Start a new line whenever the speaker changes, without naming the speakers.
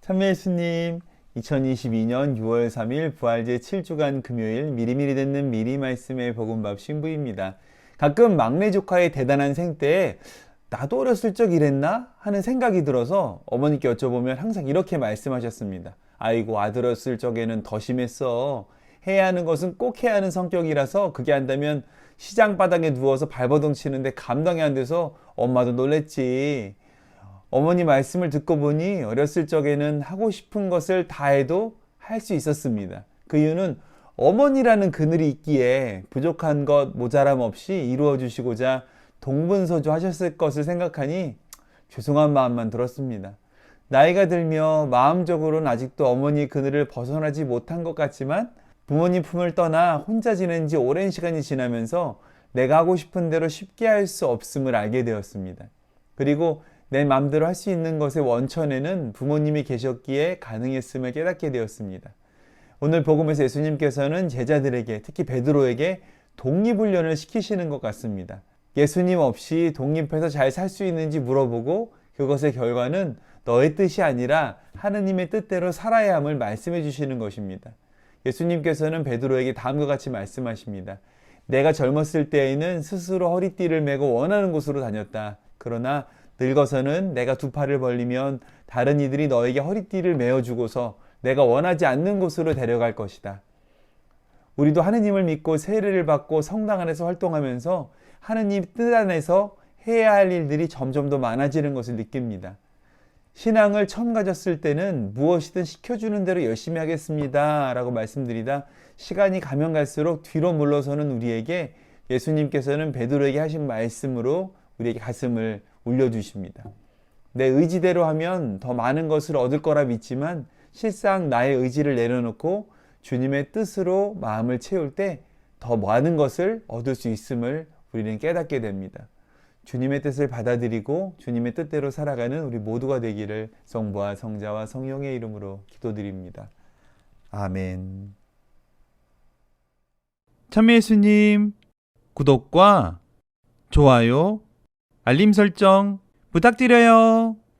참예수님, 2022년 6월 3일 부활제 7주간 금요일 미리미리 듣는 미리 말씀의 복음밥 신부입니다. 가끔 막내 조카의 대단한 생때에 나도 어렸을 적 이랬나 하는 생각이 들어서 어머니께 여쭤보면 항상 이렇게 말씀하셨습니다. 아이고 아들었을 적에는 더 심했어. 해야 하는 것은 꼭 해야 하는 성격이라서 그게 한다면 시장 바닥에 누워서 발버둥 치는데 감당이 안 돼서 엄마도 놀랬지. 어머니 말씀을 듣고 보니 어렸을 적에는 하고 싶은 것을 다 해도 할 수 있었습니다. 그 이유는 어머니라는 그늘이 있기에 부족한 것 모자람 없이 이루어 주시고자 동분서주 하셨을 것을 생각하니 죄송한 마음만 들었습니다. 나이가 들며 마음적으로는 아직도 어머니 그늘을 벗어나지 못한 것 같지만 부모님 품을 떠나 혼자 지낸 지 오랜 시간이 지나면서 내가 하고 싶은 대로 쉽게 할 수 없음을 알게 되었습니다. 그리고 내 마음대로 할 수 있는 것의 원천에는 부모님이 계셨기에 가능했음을 깨닫게 되었습니다. 오늘 복음에서 예수님께서는 제자들에게 특히 베드로에게 독립훈련을 시키시는 것 같습니다. 예수님 없이 독립해서 잘 살 수 있는지 물어보고 그것의 결과는 너의 뜻이 아니라 하느님의 뜻대로 살아야 함을 말씀해 주시는 것입니다. 예수님께서는 베드로에게 다음과 같이 말씀하십니다. 내가 젊었을 때에는 스스로 허리띠를 메고 원하는 곳으로 다녔다. 그러나 늙어서는 내가 두 팔을 벌리면 다른 이들이 너에게 허리띠를 메어주고서 내가 원하지 않는 곳으로 데려갈 것이다. 우리도 하느님을 믿고 세례를 받고 성당 안에서 활동하면서 하느님 뜻 안에서 해야 할 일들이 점점 더 많아지는 것을 느낍니다. 신앙을 처음 가졌을 때는 무엇이든 시켜주는 대로 열심히 하겠습니다. 라고 말씀드리다 시간이 가면 갈수록 뒤로 물러서는 우리에게 예수님께서는 베드로에게 하신 말씀으로 우리에게 가슴을 울려주십니다. 내 의지대로 하면 더 많은 것을 얻을 거라 믿지만 실상 나의 의지를 내려놓고 주님의 뜻으로 마음을 채울 때 더 많은 것을 얻을 수 있음을 우리는 깨닫게 됩니다. 주님의 뜻을 받아들이고 주님의 뜻대로 살아가는 우리 모두가 되기를 성부와 성자와 성령의 이름으로 기도드립니다. 아멘.
참여 예수님 구독과 좋아요, 알림 설정 부탁드려요.